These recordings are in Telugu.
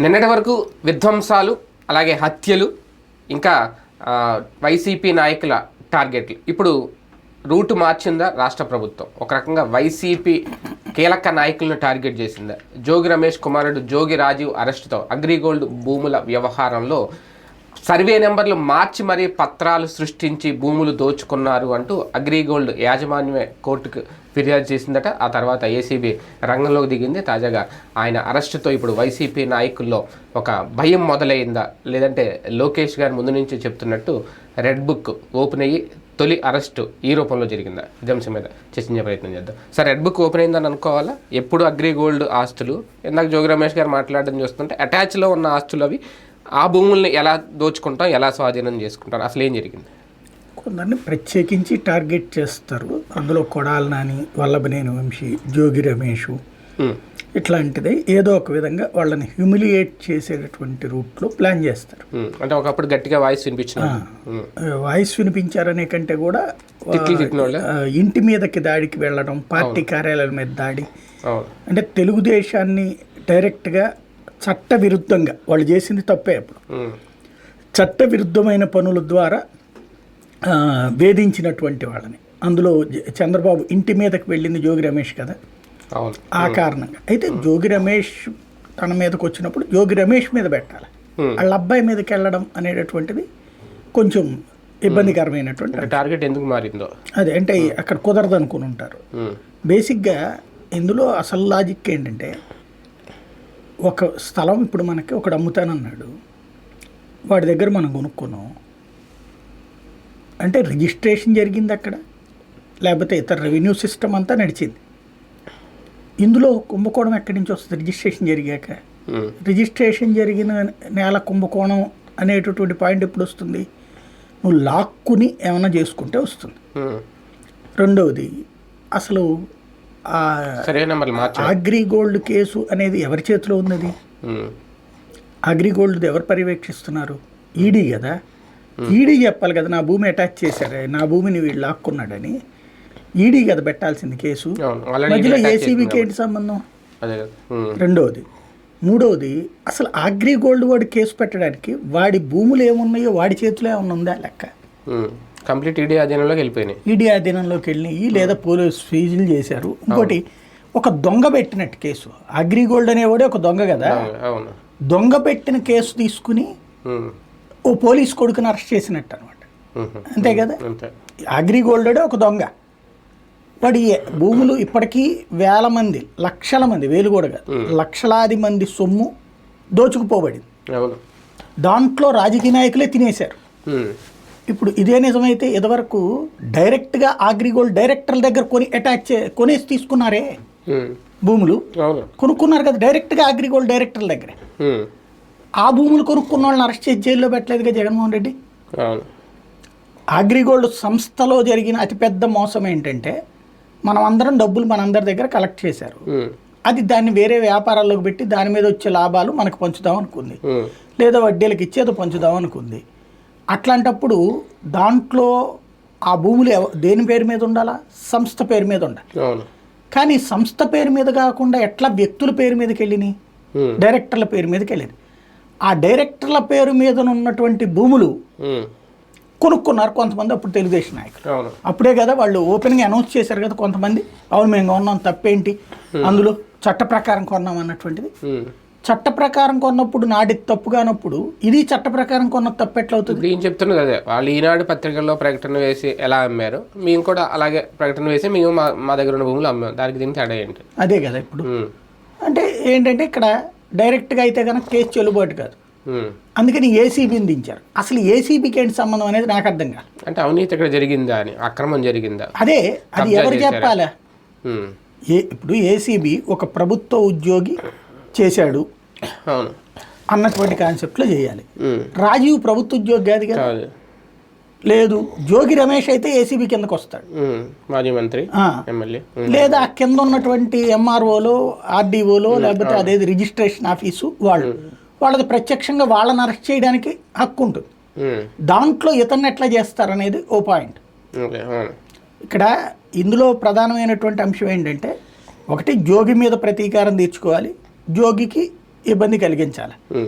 నిన్నటి వరకు విధ్వంసాలు అలాగే హత్యలు ఇంకా వైసీపీ నాయకుల టార్గెట్లు. ఇప్పుడు రూటు మార్చిందా రాష్ట్ర ప్రభుత్వం? ఒక రకంగా వైసీపీ కీలక నాయకులను టార్గెట్ చేసిందా? జోగి రమేష్ కుమారుడు జోగి రాజీవ్ అరెస్టుతో అగ్రిగోల్డ్ భూముల వ్యవహారంలో సర్వే నెంబర్లు మార్చి మరీ పత్రాలు సృష్టించి భూములు దోచుకున్నారు అంటూ అగ్రిగోల్డ్ యాజమాన్యమే కోర్టుకు ఫిర్యాదు చేసిందట. ఆ తర్వాత ఏసీబీ రంగంలోకి దిగింది. తాజాగా ఆయన అరెస్టుతో ఇప్పుడు వైసీపీ నాయకుల్లో ఒక భయం మొదలైందా? లేదంటే లోకేష్ గారు ముందు నుంచి చెప్తున్నట్టు రెడ్ బుక్ ఓపెన్ అయ్యి తొలి అరెస్టు ఈ రూపంలో జరిగిందా? ఇదే అంశం మీద చర్చించే ప్రయత్నం చేద్దాం. సార్ రెడ్ బుక్ ఓపెన్ అయిందని అనుకోవాలా? ఎప్పుడు అగ్రిగోల్డ్ ఆస్తులు? ఇందాక జోగి రమేష్ గారు మాట్లాడడం చూస్తుంటే అటాచ్లో ఉన్న ఆస్తులు అవి ఆ భూముల్ని ఎలా దోచుకుంటాం ఎలా స్వాధీనం చేసుకుంటాం అసలు ఏం జరిగింది? కొందరిని ప్రత్యేకించి టార్గెట్ చేస్తారు. అందులో కొడాలి నాని వల్లభనేని వంశీ జోగి రమేష్ ఇట్లాంటిది ఏదో ఒక విధంగా వాళ్ళని హ్యూమిలియేట్ చేసేటటువంటి రూట్లో ప్లాన్ చేస్తారు. అంటే ఒకప్పుడు గట్టిగా వాయిస్ వినిపించిన వాయిస్ వినిపించారనే కంటే కూడా ఇంటి మీదకి దాడికి వెళ్ళడం పార్టీ కార్యాలయాల మీద దాడి. అంటే తెలుగుదేశాన్ని డైరెక్ట్గా చట్ట విరుద్ధంగా వాళ్ళు చేసింది తప్పే అప్పుడు. చట్ట విరుద్ధమైన పనుల ద్వారా వేధించినటువంటి వాళ్ళని. అందులో చంద్రబాబు ఇంటి మీదకి వెళ్ళింది జోగి రమేష్ కదా? ఆ కారణంగా. అయితే జోగి రమేష్ తన మీదకి వచ్చినప్పుడు జోగి రమేష్ మీద పెట్టాలి. వాళ్ళ అబ్బాయి మీదకి వెళ్ళడం అనేటటువంటిది కొంచెం ఇబ్బందికరమైనటువంటి టార్గెట్ ఎందుకు మారిందో? అదే అంటే అక్కడ కుదరదు అనుకుని ఉంటారు బేసిక్గా ఇందులో అసలు లాజిక్ ఏంటంటే ఒక స్థలం ఇప్పుడు మనకి ఒకడు అమ్ముతానన్నాడు. వాడి దగ్గర మనం కొనుక్కున్నాం. అంటే రిజిస్ట్రేషన్ జరిగింది అక్కడ. లేకపోతే ఇతర రెవెన్యూ సిస్టమ్ అంతా నడిచింది. ఇందులో కుంభకోణం ఎక్కడి నుంచి వస్తుంది? రిజిస్ట్రేషన్ జరిగాక. రిజిస్ట్రేషన్ జరిగిన నేల కుంభకోణం అనేటటువంటి పాయింట్ ఎప్పుడు వస్తుంది? నువ్వు లాక్కుని ఏమైనా చేసుకుంటే వస్తుంది. రెండవది అసలు ఆ సరే నెంబర్లు మార్చా అగ్రి గోల్డ్ కేసు అనేది ఎవరి చేతిలో ఉన్నది? ఉమ్, అగ్రి గోల్డ్ ఎవరు పర్యవేక్షిస్తున్నారు? ఈడీ కదా? ఈడీ చెప్పాలి కదా నా భూమి అటాచ్ చేశారు నా భూమిని వీళ్ళు లాక్కున్నాడని. ఈడీ కదా పెట్టాల్సింది కేసు. మధ్యలో ఏసీబీకి ఏంటి సంబంధం? రెండవది మూడవది అసలు అగ్రి గోల్డ్ వాడు కేసు పెట్టడానికి వాడి భూములు ఏమున్నాయో వాడి చేతిలో ఏమన్నా ఉందా లెక్క. కంప్లీట్ ఈడీ అధీనంలోకి వెళ్ళిపోయినాయి. ఈడీ అధీనంలోకి వెళ్ళి లేదా పోలీస్ ఫీజులు చేశారు. ఇంకోటి ఒక దొంగ పెట్టినట్టు కేసు. అగ్రి గోల్డ్ అనేవాడే ఒక దొంగ కదా? అవును. దొంగ పెట్టిన కేసు తీసుకుని ఓ పోలీస్ కొడుకుని అరెస్ట్ చేసినట్టు అనమాట అంతే కదా? అంతే. అగ్రి గోల్డే ఒక దొంగ. వాడి భూములు ఇప్పటికీ వేల మంది లక్షల మంది వేలు కూడా కాదు లక్షలాది మంది సొమ్ము దోచుకుపోబడింది. దాంట్లో రాజకీయ నాయకులే తినేశారు. ఇప్పుడు ఇదే నిజమైతే ఇదివరకు డైరెక్ట్గా అగ్రిగోల్డ్ డైరెక్టర్ల దగ్గర కొని అటాచ్ చే కొనేసి తీసుకున్నారే భూములు. కొనుక్కున్నారు కదా డైరెక్ట్గా అగ్రిగోల్డ్ డైరెక్టర్ల దగ్గరే. ఆ భూములు కొనుక్కున్న వాళ్ళని అరెస్ట్ చేసి జైల్లో పెట్టలేదుగా జగన్మోహన్ రెడ్డి? అగ్రిగోల్డ్ సంస్థలో జరిగిన అతిపెద్ద మోసం ఏంటంటే మనం అందరం డబ్బులు మనందరి దగ్గర కలెక్ట్ చేశారు. అది దాన్ని వేరే వ్యాపారాల్లోకి పెట్టి దాని మీద వచ్చే లాభాలు మనకు పంచుదాం అనుకుంది. లేదా వడ్డీలకు ఇచ్చేదో పంచుదాం అనుకుంది. అట్లాంటప్పుడు దాంట్లో ఆ భూములు దేని పేరు మీద ఉండాలా? సంస్థ పేరు మీద ఉండాలి. కానీ సంస్థ పేరు మీద కాకుండా ఎట్లా వ్యక్తుల పేరు మీదకి వెళ్ళినాయి డైరెక్టర్ల పేరు మీదకి వెళ్ళింది. ఆ డైరెక్టర్ల పేరు మీద ఉన్నటువంటి భూములు కొనుక్కున్నారు కొంతమంది అప్పుడు తెలుగుదేశం నాయకులు. అప్పుడే కదా వాళ్ళు ఓపెన్గా అనౌన్స్ చేశారు కదా కొంతమంది. అవును మేము కొన్నాం తప్పేంటి? అందులో చట్ట ప్రకారం కొన్నాం అన్నటువంటిది. చట్ట ప్రకారం కొన్నప్పుడు నాటి తప్పు కానప్పుడు ఇది చట్ట ప్రకారం కొన్న తప్పు ఎట్లా అవుతుంది ఏం చెప్తున్నది అదే వాళ్ళు ఈనాడు పత్రికల్లో ప్రకటన వేసి ఎలా అమ్మారు? మేము కూడా అలాగే ప్రకటన వేసి మేము మా మా దగ్గర ఉన్న భూములు అమ్మాం. దానికి దీనికి తేడా ఏంటి? అదే కదా ఇప్పుడు. అంటే ఏంటంటే ఇక్కడ డైరెక్ట్గా అయితే కనుక కేసు చెల్లుబాటు కాదు. అందుకని ఏసీబీని దించారు. అసలు ఏసీబీకి ఏంటి సంబంధం అనేది నాకు అర్థం కాదు. అంటే అవినీతి ఇక్కడ జరిగిందా అని? అక్రమం జరిగిందా? అదే అది ఎవరు? చెప్పాలా? ఏ ఇప్పుడు ఏసీబీ ఒక ప్రభుత్వ ఉద్యోగి చేశాడు. అవును. అన్నటువంటి కాన్సెప్ట్లో చేయాలి. రాజీవ్ ప్రభుత్వ ఉద్యోగి కాదు కదా? లేదు. జోగి రమేష్ అయితే ఏసీబీ కిందకు వస్తాడు. మాజీ మంత్రి. ఎమ్మెల్యే. లేదా ఆ కింద ఉన్నటువంటి ఎంఆర్ఓలో ఆర్డీఓలో లేకపోతే అదేది రిజిస్ట్రేషన్ ఆఫీసు వాళ్ళు. వాళ్ళది ప్రత్యక్షంగా వాళ్ళని అరెస్ట్ చేయడానికి హక్కు ఉంటుంది. దాంట్లో ఇతన్ని ఎట్లా చేస్తారనేది ఓ పాయింట్. ఇక్కడ ఇందులో ప్రధానమైనటువంటి అంశం ఏంటంటే ఒకటి జోగి మీద ప్రతీకారం తీర్చుకోవాలి. జోగికి ఇబ్బంది కలిగించాలి.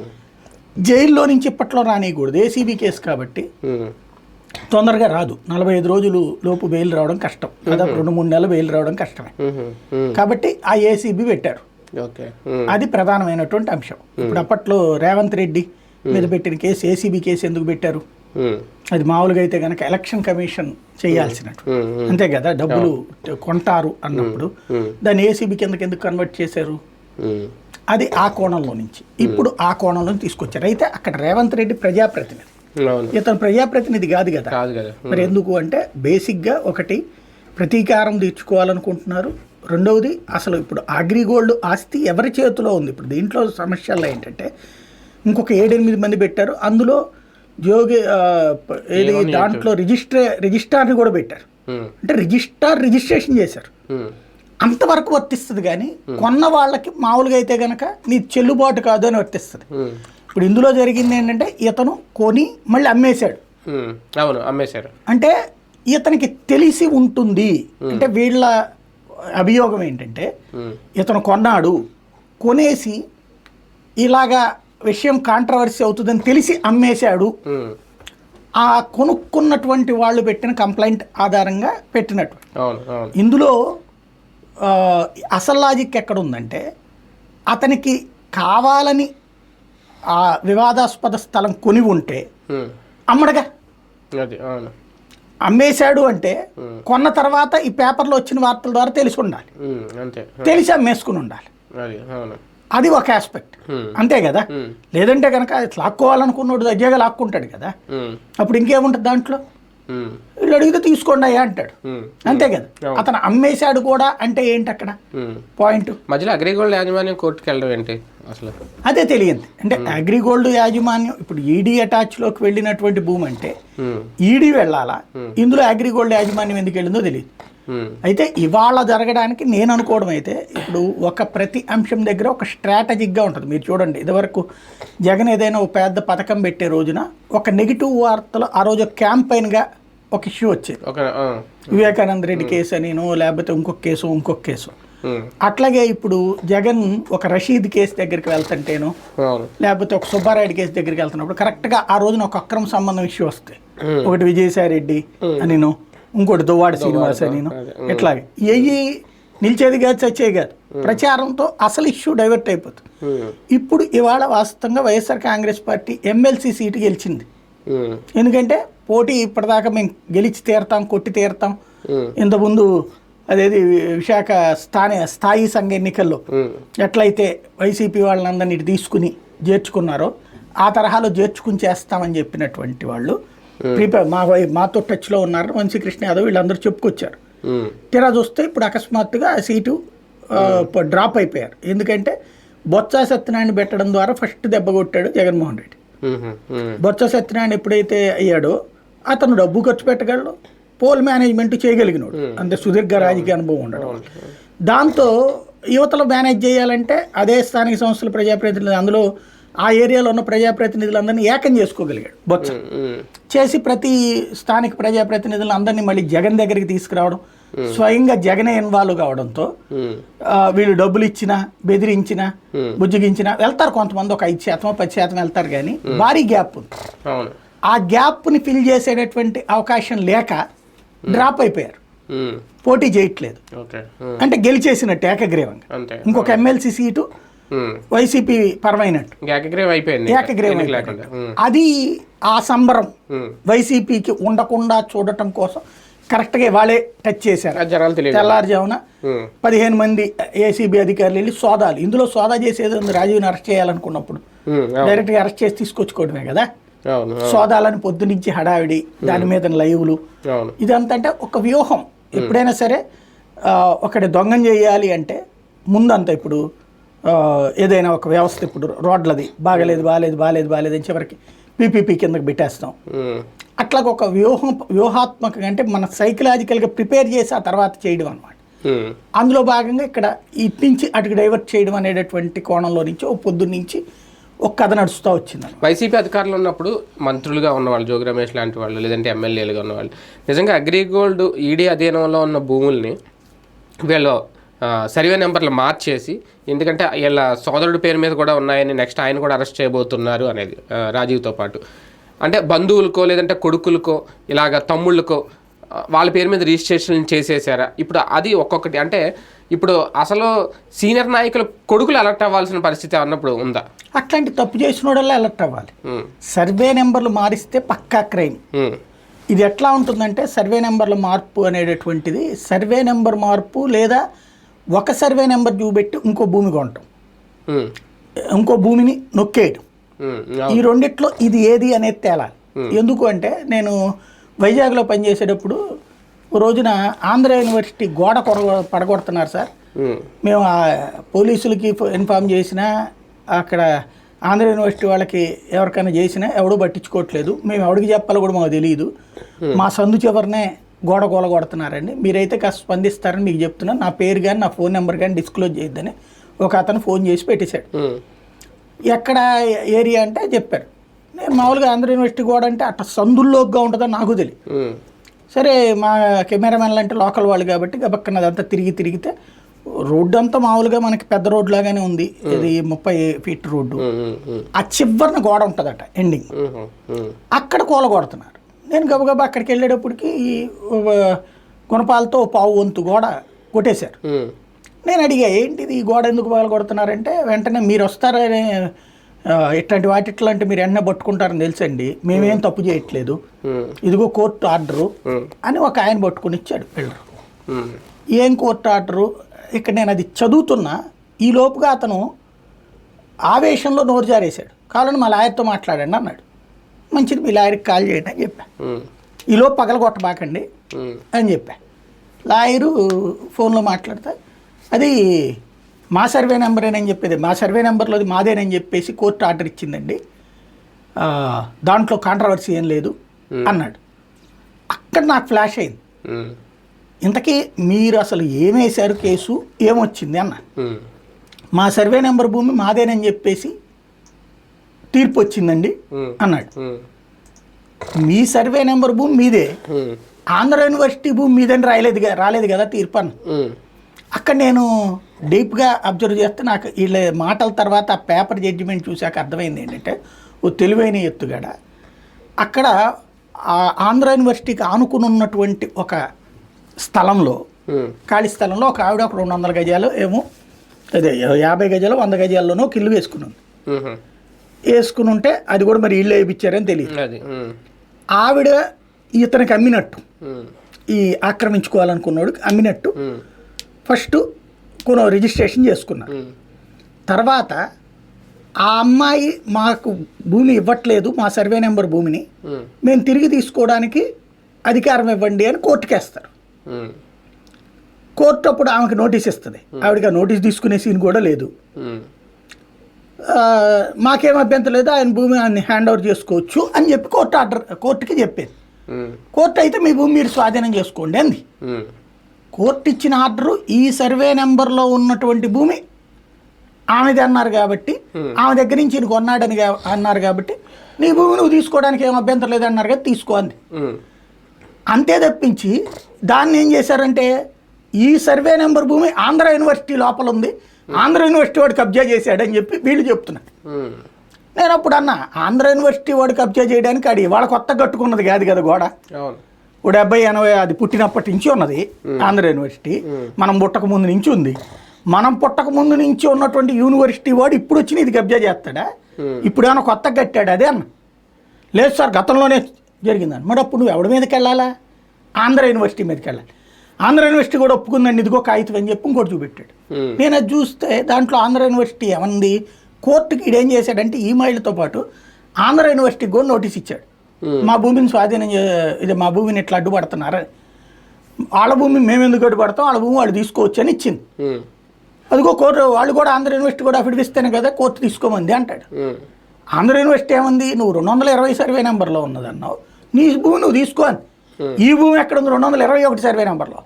జైల్లో నుంచి ఇప్పట్లో రానియకూడదు. ఏసీబీ కేసు కాబట్టి తొందరగా రాదు. నలభై ఐదు రోజులు లోపు బెయిల్ రావడం కష్టం. దాదాపు రెండు మూడు నెలలు బెయిల్ రావడం కష్టమే. కాబట్టి ఆ ఏసీబీ పెట్టారు. అది ప్రధానమైనటువంటి అంశం. ఇప్పుడు అప్పట్లో రేవంత్ రెడ్డి మీద పెట్టిన కేసు ఏసీబీ కేసు ఎందుకు పెట్టారు? అది మామూలుగా అయితే కనుక ఎలక్షన్ కమిషన్ చేయాల్సినట్టు. అంతే కదా? డబ్బులు కొంటారు అన్నప్పుడు. దాన్ని ఏసీబీ కిందకి ఎందుకు కన్వర్ట్ చేశారు? అది ఆ కోణంలో నుంచి. ఇప్పుడు ఆ కోణంలో తీసుకొచ్చారు. అయితే అక్కడ రేవంత్ రెడ్డి ప్రజాప్రతినిధి. ఇతను ప్రజాప్రతినిధి కాదు కదా. మరి ఎందుకు అంటే బేసిక్గా ఒకటి ప్రతీకారం తీర్చుకోవాలనుకుంటున్నారు. రెండవది అసలు ఇప్పుడు అగ్రిగోల్డ్ ఆస్తి ఎవరి చేతిలో ఉంది? ఇప్పుడు దీంట్లో సమస్యల్లో ఏంటంటే ఇంకొక ఏడెనిమిది మంది పెట్టారు. అందులో జోగి ఏది దాంట్లో రిజిస్ట్రే రిజిస్టార్ని కూడా పెట్టారు. అంటే రిజిస్టార్ రిజిస్ట్రేషన్ చేశారు. అంతవరకు వర్తిస్తుంది కానీ కొన్న వాళ్ళకి మామూలుగా అయితే కనుక నీ చెల్లుబాటు కాదు అని వర్తిస్తుంది. ఉమ్, ఇప్పుడు ఇందులో జరిగింది ఏంటంటే ఇతను కొని మళ్ళీ అమ్మేశాడు. ఉమ్, అవును అమ్మేశారు అంటే ఇతనికి తెలిసి ఉంటుంది. అంటే వీళ్ళ అభియోగం ఏంటంటే ఇతను కొన్నాడు కొనేసి ఇలాగా విషయం కాంట్రవర్సీ అవుతుందని తెలిసి అమ్మేశాడు. ఆ కొనుక్కున్నటువంటి వాళ్ళు పెట్టిన కంప్లైంట్ ఆధారంగా పెట్టినట్టు. ఇందులో అసలు లాజిక్ ఎక్కడ ఉందంటే అతనికి కావాలని ఆ వివాదాస్పద స్థలం కొని ఉంటే అమ్మడగా. అమ్మేశాడు అంటే కొన్న తర్వాత ఈ పేపర్లో వచ్చిన వార్తల ద్వారా తెలిసి ఉండాలి. తెలిసి అమ్మేసుకుని ఉండాలి. అది ఒక ఆస్పెక్ట్ అంతే కదా? లేదంటే కనుక లాక్కోవాలనుకున్నాడు దగ్గరగా లాక్కుంటాడు కదా? అప్పుడు ఇంకేముంటుంది దాంట్లో? వీళ్ళు అడిగితే తీసుకోండి అయ్యా అంటాడు. అంతే కదా. అతను అమ్మేశాడు కూడా అంటే ఏంటి అక్కడ. పాయింట్. మధ్యలో అగ్రిగోల్డ్ యాజమాన్యం కోర్టుకి వెళ్ళడం ఏంటి అసలు? అదే తెలియంది. అంటే అగ్రిగోల్డ్ యాజమాన్యం ఇప్పుడు ఈడీ అటాచ్లోకి వెళ్ళినటువంటి భూమి అంటే ఈడీ వెళ్ళాలా? ఇందులో అగ్రిగోల్డ్ యాజమాన్యం ఎందుకు వెళ్ళిందో తెలియదు. అయితే ఇవాళ జరగడానికి నేను అనుకోవడం అయితే ఇప్పుడు ఒక ప్రతి అంశం దగ్గర ఒక స్ట్రాటజిక్గా ఉంటుంది. మీరు చూడండి ఇదివరకు జగన్ ఏదైనా ఒక పెద్ద పథకం పెట్టే రోజున ఒక నెగిటివ్ వార్తలు ఆ రోజు క్యాంపైన్గా ఒక ఇష్యూ వచ్చేది. వివేకానంద రెడ్డి కేసు అనినో లేకపోతే ఇంకొక కేసు ఇంకొక కేసు. అట్లాగే ఇప్పుడు జగన్ ఒక రషీద్ కేసు దగ్గరికి వెళ్తుంటేనో లేకపోతే ఒక సుబ్బారాయుడు కేసు దగ్గరికి వెళ్తున్నప్పుడు కరెక్ట్గా ఆ రోజున ఒక అక్రమ సంబంధం ఇష్యూ వస్తాయి. ఒకటి విజయసాయి రెడ్డి అనిను ఇంకోటి దువ్వాడి శ్రీనివాస్ అదే. ఇట్లాగే ఏవి నిలిచేది కాదు చచ్చేది కాదు. ప్రచారంతో అసలు ఇష్యూ డైవర్ట్ అయిపోతుంది. ఇప్పుడు ఇవాళ వాస్తవంగా YSR Congress party MLC seat గెలిచింది. ఎందుకంటే పోటీ ఇప్పటిదాకా మేము గెలిచి తీరతాం కొట్టి తీరతాం. ఇంతకుముందు అదేది విశాఖ స్థానిక స్థాయి సంఘ ఎన్నికల్లో ఎట్లయితే వైసీపీ వాళ్ళందరినీ ఇటు తీసుకుని చేర్చుకున్నారో ఆ తరహాలో చేర్చుకుని చేస్తామని చెప్పినటువంటి వాళ్ళు ప్రిపేర్ మా మాతో టచ్లో ఉన్నారు వంశీకృష్ణ యాదవ్ వీళ్ళందరూ చెప్పుకొచ్చారు. తీరా చూస్తే ఇప్పుడు అకస్మాత్తుగా ఆ సీటు డ్రాప్ అయిపోయారు. ఎందుకంటే బొత్స సత్యనారాయణ పెట్టడం ద్వారా ఫస్ట్ దెబ్బ కొట్టాడు జగన్మోహన్ రెడ్డి. బొత్స సత్యనారాయణ ఎప్పుడైతే అయ్యాడో అతను డబ్బు ఖర్చు పెట్టగలడు పోల్ మేనేజ్మెంట్ చేయగలిగినాడు. అంతే సుదీర్ఘ రాజకీయ అనుభవం ఉండడం. దాంతో యువతలో మేనేజ్ చేయాలంటే అదే స్థానిక సంస్థల ప్రజాప్రతినిధులు అందులో ఆ ఏరియాలో ఉన్న ప్రజాప్రతినిధులందరినీ ఏకం చేసుకోగలిగాడు బొత్స. చేసి ప్రతి స్థానిక ప్రజాప్రతినిధులను అందరినీ మళ్ళీ జగన్ దగ్గరికి తీసుకురావడం స్వయంగా జగనే ఇన్వాల్వ్ కావడంతో వీళ్ళు డబ్బులు ఇచ్చినా బెదిరించినా బుజ్జగించినా వెళ్తారు కొంతమంది ఒక ఐదు శాతం పది శాతం వెళ్తారు కానీ భారీ గ్యాప్. ఉంది ఆ గ్యాప్ని ఫిల్ చేసేటటువంటి అవకాశం లేక డ్రాప్ అయిపోయారు. పోటీ చేయట్లేదు. అంటే గెలిచేసినట్టు ఏకగ్రీవంగా ఇంకొక ఎమ్మెల్సీ సీటు వైసీపీ పరమైనట్టు. ఏకగ్రీవం ఉమ్, అది ఆ సంబరం ఉమ్. వైసీపీకి ఉండకుండా చూడటం కోసం కరెక్ట్గా వాళ్ళే టచ్ చేశారు. తెల్లారుజామున పదిహేను మంది ఏసీబీ అధికారులు వెళ్ళి సోదాలు. ఇందులో సోదా చేసేది ఉంది రాజీవ్ని అరెస్ట్ చేయాలనుకున్నప్పుడు. డైరెక్ట్గా అరెస్ట్ చేసి తీసుకొచ్చుకోవడమే కదా? సోదాలని పొద్దు నుంచి హడావిడి దాని మీద లైవ్లు. ఇదంతా అంటే ఒక వ్యూహం. ఎప్పుడైనా సరే ఒకటి దొంగం చేయాలి అంటే ముందంతా ఇప్పుడు ఏదైనా ఒక వ్యవస్థ ఇప్పుడు రోడ్లది బాగలేదు బాగాలేదు బాగాలేదు బాగాలేదు అని చివరికి పీపీపీ కిందకి పెట్టేస్తాం. అట్లాగ ఒక వ్యూహం వ్యూహాత్మకంగా అంటే మన సైకలాజికల్గా ప్రిపేర్ చేసి ఆ తర్వాత చేయడం అనమాట అందులో భాగంగా ఇక్కడ ఇటు నుంచి అటుకు డైవర్ట్ చేయడం అనేటటువంటి కోణంలో నుంచి ఓ పొద్దు నుంచి ఒక కథ నడుస్తూ వచ్చింది వైసీపీ అధికారులు ఉన్నప్పుడు మంత్రులుగా ఉన్నవాళ్ళు జోగి రమేష్ లాంటి వాళ్ళు లేదంటే ఎమ్మెల్యేలుగా ఉన్నవాళ్ళు నిజంగా అగ్రిగోల్డ్ ఈడీ అధీనంలో ఉన్న భూముల్ని వీళ్ళు సర్వే నెంబర్లు మార్చేసి ఎందుకంటే వీళ్ళ సోదరుడి పేరు మీద కూడా ఉన్నాయని నెక్స్ట్ ఆయన కూడా అరెస్ట్ చేయబోతున్నారు అనేది రాజీవ్తో పాటు. అంటే బంధువులకో లేదంటే కొడుకులకో ఇలాగ తమ్ముళ్ళకో వాళ్ళ పేరు మీద రిజిస్ట్రేషన్ చేసేసారా? ఇప్పుడు అది ఒక్కొక్కటి అంటే ఇప్పుడు అసలు సీనియర్ నాయకులు కొడుకులు అలర్ట్ అవ్వాల్సిన పరిస్థితి అన్నప్పుడు ఉందా? అట్లాంటి తప్పు చేసిన వాళ్ళే అలర్ట్ అవ్వాలి. సర్వే నెంబర్లు మారిస్తే పక్కా క్రైమ్. ఇది ఎట్లా ఉంటుందంటే సర్వే నెంబర్ల మార్పు అనేటటువంటిది సర్వే నెంబర్ మార్పు లేదా ఒక సర్వే నెంబర్ చూపెట్టి ఇంకో భూమి కొనటం ఇంకో భూమిని నొక్కేయడం ఈ రెండిట్లో ఇది ఏది అనేది తేలాలి. ఎందుకు అంటే నేను వైజాగ్లో పనిచేసేటప్పుడు రోజున ఆంధ్ర యూనివర్సిటీ గోడ కొర పడగొడుతున్నారు సార్. మేము ఆ పోలీసులకి ఇన్ఫామ్ చేసినా అక్కడ ఆంధ్ర యూనివర్సిటీ వాళ్ళకి ఎవరికైనా చేసినా ఎవడూ పట్టించుకోవట్లేదు. మేము ఎవరికి చెప్పాలో కూడా మాకు తెలియదు. మా సందు చివరినే గోడ గోల కొడుతున్నారండి మీరైతే కాస్త స్పందిస్తారని మీకు చెప్తున్నాను. నా పేరు కానీ నా ఫోన్ నెంబర్ కానీ డిస్క్లోజ్ చేయొద్దని ఒక అతను ఫోన్ చేసి పెట్టేశాడు. ఎక్కడ ఏరియా అంటే చెప్పారు. నేను మామూలుగా ఆంధ్ర యూనివర్సిటీ గోడ అంటే అట్లా సందుల్లోగా ఉంటుందని నాకు తెలియదు సరే మా కెమెరామెన్లు అంటే లోకల్ వాళ్ళు కాబట్టి గబక్కన అదంతా తిరిగి తిరిగితే రోడ్డు అంతా మామూలుగా మనకి పెద్ద రోడ్ లాగానే ఉంది. ఇది ముప్పై ఫీట్ రోడ్డు. ఆ చివరిన గోడ ఉంటుందట ఎండింగ్. అక్కడ కూల కొడుతున్నారు నేను గబగబా అక్కడికి వెళ్ళేటప్పటికి గుణపాలతో పావు వంతు గోడ కొట్టేశారు. నేను అడిగా ఏంటిది ఈ గోడ ఎందుకు పగల కొడుతున్నారంటే వెంటనే మీరు వస్తారని ఇట్లాంటి వాటిట్లో అంటే మీరు వెంటనే పట్టుకుంటారని తెలుసండి. మేమేం తప్పు చేయట్లేదు. ఇదిగో కోర్టు ఆర్డరు అని ఒక ఆయన పట్టుకుని ఇచ్చాడు బిల్డర్ ఉమ్, ఏం కోర్టు ఆర్డరు? ఇక్కడ నేను అది చదువుతున్నా. ఈ లోపుగా అతను ఆవేశంలో నోరు జారేశాడు. కావాలని మా లాయర్తో మాట్లాడండి అన్నాడు. మంచిది మీ లాయర్కి కాల్ చేయండి అని చెప్పా. ఉమ్, ఈ లోపు పగలగొట్టబాకండి అని చెప్పా. లాయరు ఫోన్లో మాట్లాడితే అది మా సర్వే నెంబరేనని చెప్పేది మా సర్వే నెంబర్లోది మాదేనని చెప్పేసి కోర్టు ఆర్డర్ ఇచ్చిందండి. దాంట్లో కాంట్రవర్సీ ఏం లేదు అన్నాడు. అక్కడ నాకు ఫ్లాష్ అయింది. ఇంతకీ మీరు అసలు ఏమేశారు కేసు? ఏమొచ్చింది? అన్న. మా సర్వే నెంబర్ భూమి మాదేనని చెప్పేసి తీర్పు వచ్చిందండి అన్నాడు. మీ సర్వే నెంబర్ భూమి మీదే. ఆంధ్ర యూనివర్సిటీ భూమి మీదని రాయలేదు గా- రాలేదు కదా తీర్పు అన్న. అక్కడ నేను డీప్గా అబ్జర్వ్ చేస్తే నాకు వీళ్ళ మాటల తర్వాత ఆ పేపర్ జడ్జిమెంట్ చూశాక అర్థమైంది ఏంటంటే ఓ తెలివైన ఎత్తుగడ అక్కడ ఆ ఆంధ్ర యూనివర్సిటీకి ఆనుకుని ఉన్నటువంటి ఒక స్థలంలో ఖాళీ స్థలంలో ఒక ఆవిడ ఒక రెండు వందల గజాలు ఏమో అదే యాభై గజాలు వంద గజాల్లోనో ఒక ఇల్లు వేసుకుని ఉంటే అది కూడా మరి ఇల్లు వేయించారని తెలియదు. ఆవిడ ఇతనికి అమ్మినట్టు. ఈ ఆక్రమించుకోవాలనుకున్నాడు అమ్మినట్టు. ఫస్ట్ కొను రిజిస్ట్రేషన్ చేసుకున్నారు ఉమ్, తర్వాత ఆ అమ్మాయి మాకు భూమి ఇవ్వట్లేదు మా సర్వే నెంబర్ భూమిని. మేము తిరిగి తీసుకోవడానికి అధికారం ఇవ్వండి అని కోర్టుకేస్తారు కోర్టు అప్పుడు ఆమెకు నోటీస్ ఇస్తుంది. ఆవిడకి నోటీస్ తీసుకునే సీన్ కూడా లేదు. మాకేం అభ్యంతరం లేదు. ఆయన భూమి ఆయన హ్యాండ్ ఓవర్ చేసుకోవచ్చు అని చెప్పి కోర్టు ఆర్డర్ కోర్టుకి చెప్పేది. కోర్టు అయితే మీ భూమి మీరు స్వాధీనం చేసుకోండి అంది. కోర్టు ఇచ్చిన ఆర్డరు ఈ సర్వే నెంబర్లో ఉన్నటువంటి భూమి ఆమెది అన్నారు కాబట్టి ఆమె దగ్గర నుంచి ఈయన కొన్నాడని అన్నారు కాబట్టి నీ భూమి నువ్వు తీసుకోవడానికి ఏం అభ్యంతరం లేదు అన్నారు కదా తీసుకో అంది. అంతే తప్పించి దాన్ని ఏం చేశారంటే ఈ సర్వే నెంబర్ భూమి ఆంధ్ర యూనివర్సిటీ లోపల ఉంది. ఆంధ్ర యూనివర్సిటీ వాడు కబ్జా చేశాడని చెప్పి వీళ్ళు చెప్తున్నారు నేను అప్పుడు అన్నా ఆంధ్ర యూనివర్సిటీ వాడు కబ్జా చేయడానికి అడి వాళ్ళ కొత్త కట్టుకున్నది కాదు కదా గోడ. ఓ డెబ్బై ఎనభై అది పుట్టినప్పటి నుంచి ఉన్నది ఆంధ్ర యూనివర్సిటీ. మనం పుట్టక ముందు నుంచి ఉంది. మనం పుట్టక ముందు నుంచి ఉన్నటువంటి యూనివర్సిటీ వాడు ఇప్పుడు వచ్చి ఇది కబ్జా చేస్తాడా? ఇప్పుడు ఏమైనా కొత్త కట్టాడు? అదే అన్న. లేదు సార్ గతంలోనే జరిగిందని మరి అప్పుడు నువ్వు ఎవడి మీదకి వెళ్ళాలా? ఆంధ్ర యూనివర్సిటీ మీదకి వెళ్ళాలి. ఆంధ్ర యూనివర్సిటీ కూడా ఒప్పుకుందండి ఇదిగో కాగితం అని చెప్పి ఇంకోటి చూపెట్టాడు. నేను అది చూస్తే దాంట్లో ఆంధ్ర యూనివర్సిటీ ఏమంది కోర్టుకి ఇదేం చేశాడంటే ఈమెయిల్తో పాటు ఆంధ్ర యూనివర్సిటీకి కూడా నోటీస్ ఇచ్చాడు. మా భూమిని స్వాధీనం ఇది మా భూమిని ఇట్లా అడ్డుపడుతున్నారు. వాళ్ళ భూమి మేము ఎందుకు అడ్డుపడతాం వాళ్ళ భూమి వాళ్ళు తీసుకోవచ్చు అని ఇచ్చింది. అదిగో కోర్టు వాళ్ళు కూడా ఆంధ్ర యూనివర్సిటీ కూడా అఫిడవిట్ ఇస్తేనే కదా కోర్టు తీసుకోమంది అంటాడు. ఆంధ్ర యూనివర్సిటీ ఏముంది నువ్వు రెండు వందల ఇరవై సర్వే నెంబర్లో ఉన్నదన్నావు. నీ భూమి నువ్వు తీసుకో అని. ఈ భూమి ఎక్కడ ఉంది? రెండు వందల ఇరవై ఒకటి సర్వే నెంబర్లో.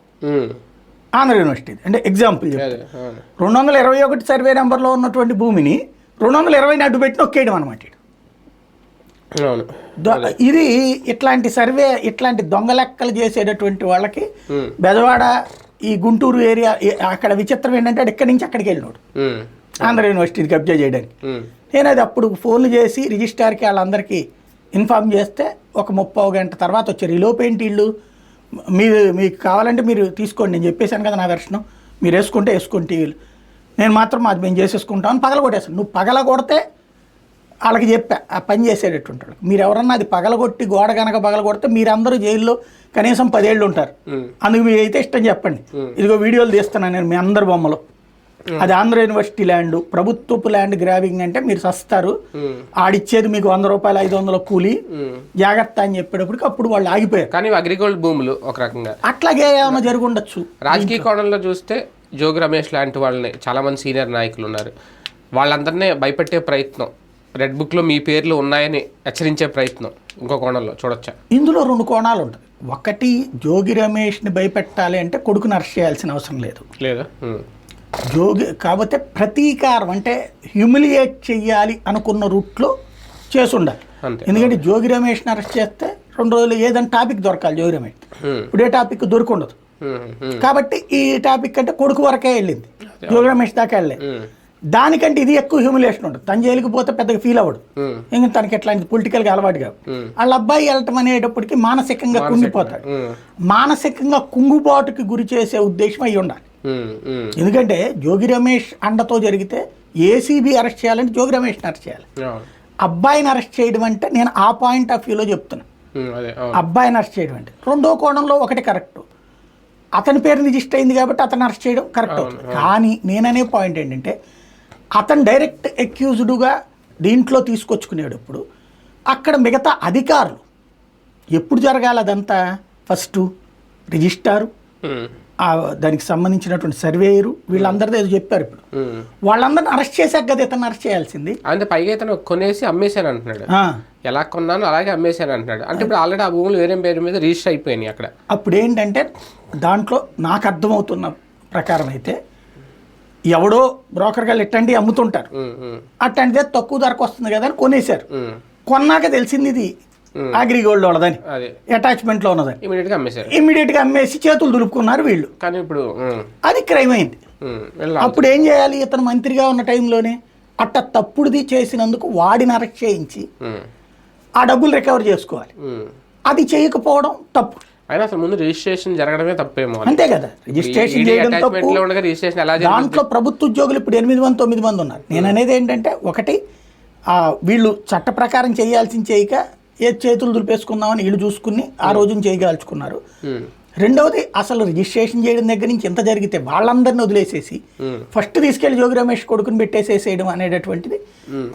ఆంధ్ర యూనివర్సిటీ అంటే ఎగ్జాంపుల్ రెండు వందల ఇరవై ఒకటి సర్వే నెంబర్లో ఉన్నటువంటి భూమిని రెండు వందల ఇరవైని అడ్డు పెట్టి నొక్కేయడం అనమాట ఇది. ఇట్లాంటి సర్వే ఇట్లాంటి దొంగ లెక్కలు చేసేటటువంటి వాళ్ళకి బెజవాడ ఈ గుంటూరు ఏరియా అక్కడ విచిత్రం ఏంటంటే ఆడు ఇక్కడి నుంచి అక్కడికి వెళ్ళినాడు. ఆంధ్ర యూనివర్సిటీని కబ్జా చేయడానికి. నేను అది అప్పుడు ఫోన్లు చేసి రిజిస్ట్రార్కి వాళ్ళందరికీ ఇన్ఫామ్ చేస్తే ఒక ముప్పై గంట తర్వాత వచ్చారు ఈ లోపేంటి వీళ్ళు? మీరు మీకు కావాలంటే మీరు తీసుకోండి. నేను చెప్పేశాను కదా నా వెర్షను మీరు వేసుకుంటే వేసుకుంటే వీళ్ళు నేను మాత్రం అది మేము చేసేసుకుంటామని పగల కొట్టేస్తాను నువ్వు పగల కొడితే వాళ్ళకి చెప్పా ఆ పని చేసేటట్టు ఉంటాడు మీరు ఎవరన్నా అది పగలగొట్టి గోడ కనుక పగల కొడితే మీరందరూ జైల్లో కనీసం పదేళ్ళు ఉంటారు. అందుకు మీరు అయితే ఇష్టం చెప్పండి. ఇదిగో వీడియోలు తీస్తున్నాను నేను మీ అందరి బొమ్మలు. అది ఆంధ్ర యూనివర్సిటీ ల్యాండ్ ప్రభుత్వపు ల్యాండ్ గ్రాబింగ్ అంటే మీరు సస్తారు. ఉమ్, ఆడిచ్చేది మీకు వంద రూపాయలు ఐదు వందల కూలి. ఉమ్. జాగ్రత్త అని చెప్పేటప్పటికి అప్పుడు వాళ్ళు ఆగిపోయారు. కానీ అగ్రిగోల్డ్ భూములు ఒక రకంగా. అట్లాగే ఏమైనా జరిగి ఉండొచ్చు. రాజకీయ కోణంలో చూస్తే జోగి రమేష్ లాంటి వాళ్ళని చాలామంది సీనియర్ నాయకులు ఉన్నారు. వాళ్ళందరినీ భయపెట్టే ప్రయత్నం. రెడ్ బుక్లో మీ పేర్లు ఉన్నాయని హెచ్చరించే ప్రయత్నం ఇంకో కోణంలో చూడొచ్చా? ఇందులో రెండు కోణాలు ఉంటాయి. ఒకటి జోగి రమేష్ని భయపెట్టాలి అంటే కొడుకుని అరెస్ట్ చేయాల్సిన అవసరం లేదు. లేదా? జోగి కాకపోతే ప్రతీకారం అంటే హ్యూమిలియేట్ చెయ్యాలి అనుకున్న రూట్లో చేసి ఉండాలి అంతే. ఎందుకంటే జోగి రమేష్ని అరెస్ట్ చేస్తే రెండు రోజులు ఏదైనా టాపిక్ దొరకాలి జోగి రమేష్ ఇప్పుడు ఏ టాపిక్ దొరకుండదు. కాబట్టి ఈ టాపిక్ అంటే కొడుకు వరకే వెళ్ళింది. జోగి రమేష్ దాకా వెళ్ళలేదు. ఉమ్, దానికంటే ఇది ఎక్కువ హ్యూమిలేషన్ ఉంటుంది తన జైలుకి పోతే పెద్దగా ఫీల్ అవ్వడు. ఇంకా తనకి ఎట్లాంటి పొలిటికల్గా అలవాటు కాదు. వాళ్ళ అబ్బాయి వెళ్ళటం అనేటప్పటికి మానసికంగా కుంగిపోతాడు. మానసికంగా కుంగుబాటుకి గురి చేసే ఉద్దేశం అయి ఉండాలి. ఎందుకంటే జోగి రమేష్ అండతో జరిగితే ఏసీబీ అరెస్ట్ చేయాలంటే జోగి రమేష్ని అరెస్ట్ చేయాలి. అబ్బాయిని అరెస్ట్ చేయడం అంటే నేను ఆ పాయింట్ ఆఫ్ వ్యూలో చెప్తున్నా. ఉమ్, అదే అవును. అబ్బాయిని అరెస్ట్ చేయడం అంటే. రెండో కోణంలో ఒకటి కరెక్ట్. అతని పేరు రిజిస్టర్ అయింది కాబట్టి అతను అరెస్ట్ చేయడం కరెక్ట్ అవుతుంది. కానీ నేననే పాయింట్ ఏంటంటే అతను డైరెక్ట్ అక్యూజ్డ్గా దీంట్లో తీసుకొచ్చుకునేటప్పుడు అక్కడ మిగతా అధికారులు. ఎప్పుడు జరగాలి అదంతా? First registrar. దానికి సంబంధించినటువంటి సర్వేయరు వీళ్ళందరిది ఏదో చెప్పారు ఇప్పుడు. వాళ్ళందరిని అరెస్ట్ చేశాక కదా ఇతను అరెస్ట్ చేయాల్సింది. అంటే పైగా ఇతను కొనేసి అమ్మేశాను అంటున్నాడు. ఎలా కొన్నాను అలాగే అమ్మేశాను అంటున్నాడు. అంటే ఇప్పుడు ఆల్రెడీ ఆ భూములు వేరే పేరు మీద రిజిస్టర్ అయిపోయినాయి అక్కడ. అప్పుడు ఏంటంటే దాంట్లో నాకు అర్థమవుతున్న ప్రకారం అయితే ఎవడో బ్రోకర్ గారు ఇట్టండి అమ్ముతుంటారు. అట్లాంటిదే తక్కువ ధరకు వస్తుంది కదా అని కొనేశారు. కొన్నాక తెలిసింది ఇది అగ్రిగోల్డ్ వాళ్ళదని అదే. అటాచ్మెంట్లో ఉన్నదని. ఇమీడియట్గా అమ్మేశారు. ఇమ్మీడియట్గా అమ్మేసి చేతులు దులుపుకున్నారు వీళ్ళు. కానీ ఇప్పుడు అది క్రైమ్ అయింది అప్పుడు ఏం చేయాలి? ఇతను మంత్రిగా ఉన్న టైంలోనే అట్ట తప్పుడుది చేసినందుకు వాడిని అరెస్ట్ చేయించి ఆ డబ్బులు రికవర్ చేసుకోవాలి. అది చేయకపోవడం తప్పు. అయినా అసలు ముందు రిజిస్ట్రేషన్ జరగడమే తప్పేమో. అంతే కదా. రిజిస్ట్రేషన్ చేయడం తప్పు. లో రిజిస్ట్రేషన్ ఎలా దాంట్లో ప్రభుత్వ ఉద్యోగులు ఇప్పుడు ఎనిమిది మంది తొమ్మిది మంది ఉన్నారు. నేను అనేది ఏంటంటే ఒకటి వీళ్ళు చట్ట ప్రకారం చేయాల్సింది చేయక ఏ చేతులు దులిపేసుకుందామని వీళ్ళు చూసుకుని ఆ రోజున చేయగలుచుకున్నారు. రెండవది అసలు రిజిస్ట్రేషన్ చేయడం దగ్గర నుంచి ఎంత జరిగితే వాళ్ళందరిని వదిలేసేసి ఫస్ట్ తీసుకెళ్ళి జోగి రమేష్ కొడుకుని పెట్టేసేసేయడం అనేటటువంటిది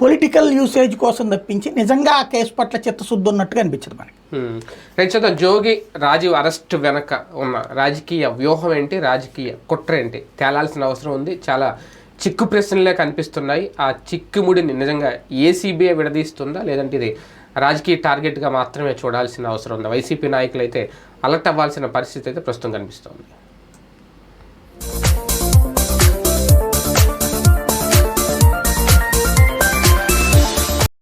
పొలిటికల్ యూసేజ్ కోసం తప్పించి నిజంగా ఆ కేసు పట్ల చిత్తశుద్ధి ఉన్నట్టుగా అనిపించదు మనకి. చూద్దాం జోగి రాజీవ్ అరెస్ట్ వెనక ఉన్న రాజకీయ వ్యూహం ఏంటి? రాజకీయ కుట్ర ఏంటి? తేలాల్సిన అవసరం ఉంది. చాలా చిక్కు ప్రశ్నలే కనిపిస్తున్నాయి. ఆ చిక్కుముడిని నిజంగా ఏసీబీ విడదీస్తుందా? లేదంటే ఇది రాజకీయ టార్గెట్గా మాత్రమే చూడాల్సిన అవసరం ఉంది. వైసీపీ నాయకులు అయితే అలర్ట్ అవ్వాల్సిన పరిస్థితి అయితే ప్రస్తుతం కనిపిస్తోంది.